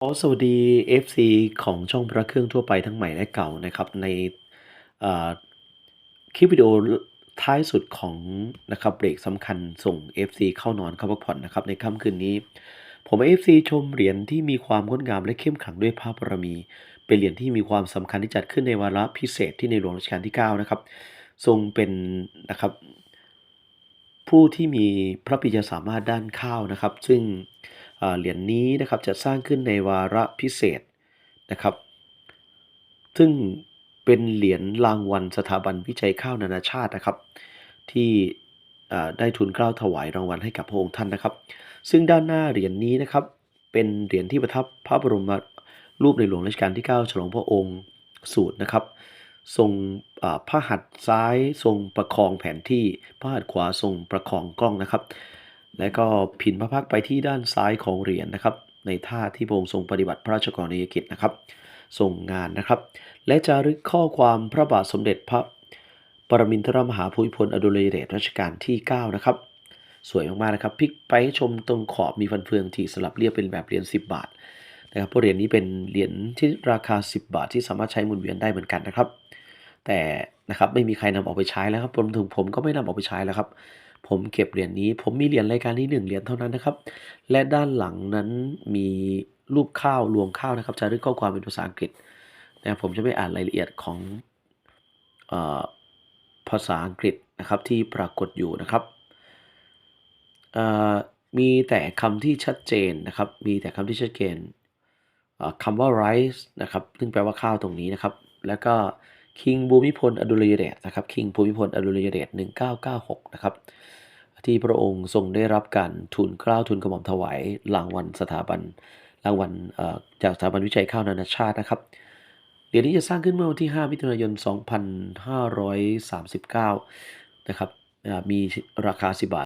อ๋อสวัสดี FC ของช่องพระเครื่องทั่วไปทั้งใหม่และเก่านะครับ ในคลิปวิดีโอท้ายสุดของนะครับเบรกสำคัญส่ง FC เข้านอนเข้าพักผ่อนนะครับในค่ำคืนนี้ ผม FC ชมเหรียญที่มีความงดงามและเข้มขลังด้วยพระบารมี เป็นเหรียญที่มีความสำคัญที่จัดขึ้นในวาระพิเศษที่ในหลวงรัชกาลที่ 9 นะครับ ทรงเป็นนะครับผู้ที่มีพระปิยสามารถด้านข้าวนะครับ ซึ่ง เหรียญนี้นะครับจะสร้างขึ้นในวาระพิเศษนะครับ ซึ่งเป็นเหรียญรางวัลสถาบันวิจัยข้าวนานาชาตินะครับ ที่ได้ทุนเกล้าถวายรางวัลให้กับพระองค์ท่านนะครับ ซึ่งด้านหน้าเหรียญนี้นะครับ เป็นเหรียญที่ประทับพระบรมรูปในหลวงรัชกาลที่ 9 ฉลองพระองค์สูตรนะครับ ทรงพระหัตถ์ซ้ายทรงประคองแผนที่พระหัตถ์ขวาทรงประคองกล้องนะครับ และก็พินพระพักไปที่ด้านซ้ายของเหรียญนะครับ ในท่าที่พระองค์ทรงปฏิบัติพระราชกรณียกิจนะครับทรงงานนะครับ และจารึกข้อความพระบาทสมเด็จพระปรมินทรมหาภูมิพลอดุลยเดชรัชกาลที่ 9 นะครับ สวยมากๆนะครับพลิกไปให้ชมตรงขอบมีฟันเฟืองที่สลับเรียบเป็นแบบเหรียญ10 บาทนะครับเพราะเหรียญนี้เป็นเหรียญที่ราคา 10 บาทที่สามารถใช้หมุนเวียนได้เหมือนกันนะครับ แต่นะครับไม่มีใครนำออกไปใช้แล้วครับรวมถึงผมก็ไม่นำออกไปใช้แล้วครับ ผมเก็บเหรียญนี้ ผมมีเหรียญรายการนี้หนึ่งเหรียญเท่านั้นนะครับ และด้านหลังนั้นมีรูปข้าวรวงข้าวนะครับจารึกข้อความเป็นภาษาอังกฤษนะผมจะไม่อ่านรายละเอียดของอภาษาอังกฤษนะครับที่ปรากฏอยู่นะครับมีแต่คำที่ชัดเจนนะครับ มีแต่คำที่ชัดเจนคำว่า rice นะครับ ซึ่งแปลว่าข้าวตรงนี้นะครับ แล้วก็ คิงภูมิพลอดุลยเดชนะครับคิงภูมิพลอดุลยเดช1996 นะครับ ที่พระองค์ทรงได้รับการทุนเกล้าทุนกระหม่อมถวายรางวัลสถาบันรางวัลจากสถาบันวิจัยข้าวนานาชาตินะครับเหรียญนี้จะสร้างขึ้นเมื่อวันที่ 5 มิถุนายน 2539 นะครับอ่ามีราคา 10 บาท